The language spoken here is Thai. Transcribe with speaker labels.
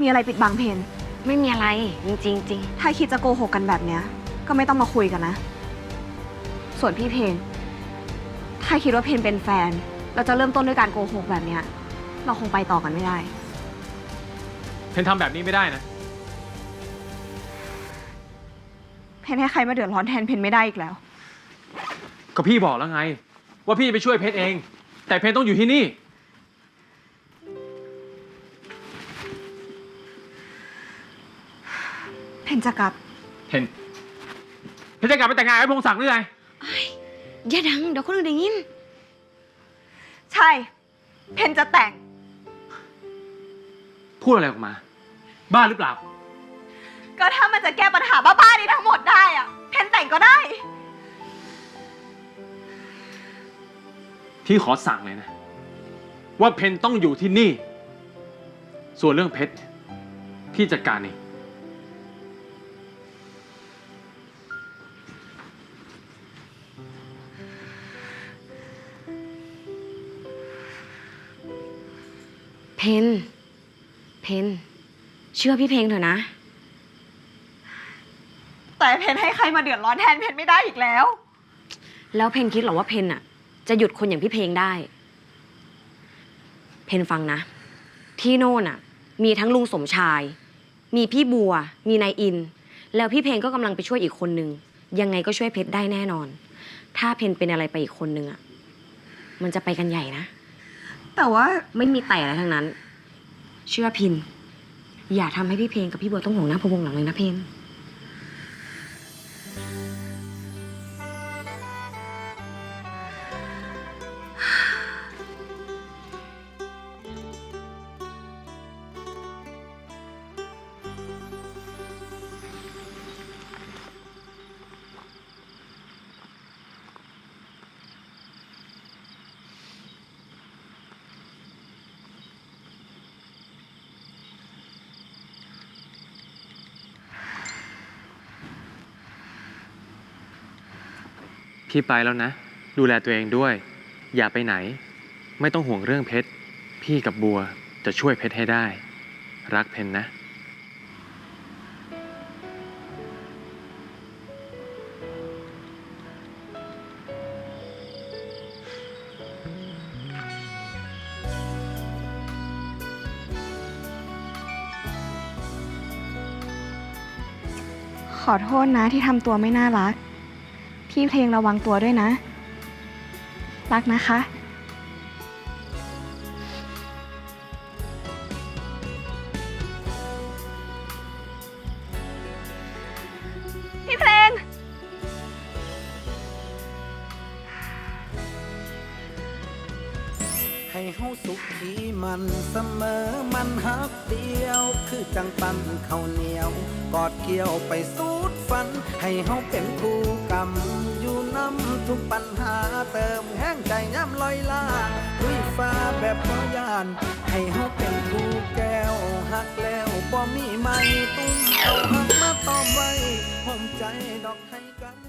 Speaker 1: มีอะไรปิดบังเพน
Speaker 2: ไม่มีอะไร จริงๆจริง
Speaker 1: ถ้าคิดจะโกหกกันแบบเนี้ย ก็ไม่ต้องมาคุยกันนะ ส่วนพี่เพน ถ้าคิดว่าเพนเป็นแฟน เราจะเริ่มต้นด้วยการโกหกแบบเนี้ย เราคงไปต่อกันไม่ได้
Speaker 3: เพนทำแบบนี้ไม่ได้นะ
Speaker 1: เพนให้ใครมาเดือดร้อนแทนเพนไม่ได้อีกแล้ว
Speaker 3: ก็พี่บอกแล้วไง ว่าพี่ไปช่วยเพชรเอง แต่เพชรต้องอยู่ที่นี่
Speaker 1: นจะกลับ
Speaker 3: เพนเพชรจะกลับไปแต่งงานกับพงศักดิ์หรือไง
Speaker 2: ๆอย่าดัง เดี๋ยวคนอื่นได้ยิน
Speaker 1: ใช่ เพนจะแต่ง
Speaker 3: พูดอะไรออกมา บ้าหรือเปล่า
Speaker 1: ก็ถ้ามันจะแก้ปัญหาบ้าๆนี้ทั้งหมดได้อะเพนแต่งก็ได้
Speaker 3: พี่ขอสั่งเลยนะ ว่าเพนต้องอยู่ที่นี่ ส่วนเรื่องเพชรเนี่ยพี่จัดการเอง
Speaker 2: เพนเพนเชื่อพี่เพลงเถอะนะ
Speaker 1: แต่เพนให้ใครมาเดือดร้อนแทนเพนไม่ได้อีกแล้ว
Speaker 2: แล้วเพนคิดเหรอว่าเพนอะจะหยุดคนอย่างพี่เพลงได้ เพนฟังนะ ที่โน่นอะมีทั้งลุงสมชาย มีพี่บัว มีนายอิน แล้วพี่เพลงก็กำลังไปช่วยอีกคนนึง ยังไงก็ช่วยเพชรได้แน่นอน ถ้าเพนเป็นอะไรไปอีกคนนึงอะมันจะไปกันใหญ่นะ
Speaker 1: แต่ว่า
Speaker 2: ไม่มีแต่อะไรทั้งนั้น เชื่อพิน อย่าทำให้พี่เพลงกับพี่บัวต้องห่วงหน้าพะวงหลังเลยนะเพน
Speaker 3: พี่ไปแล้วนะ ดูแลตัวเองด้วย อย่าไปไหน ไม่ต้องห่วงเรื่องเพชร พี่กับบัวจะช่วยเพชรให้ได้ รักเพนนะ
Speaker 1: ขอโทษนะที่ทำตัวไม่น่ารัก พี่เพลงระวังตัวด้วยนะ รักนะคะ พี่เพลง
Speaker 4: ให้เฮาสุขดีมันเสมอมันฮักเดียว คือจังปันข้าวเหนียว กอดเกี่ยวไปสูด ฝัน ให้เฮาเป็นคู่กรรมอยู่น้ำทุกปัญหาเติมแห้งใจย้ำลอยล่าลุยฟ้าแบบพยาน ให้เฮาเป็นคู่แก้วหักแล้วบ่มีไม่ตุ้มเอาหักมาตอมไว้ห่มใจดอกให้กัน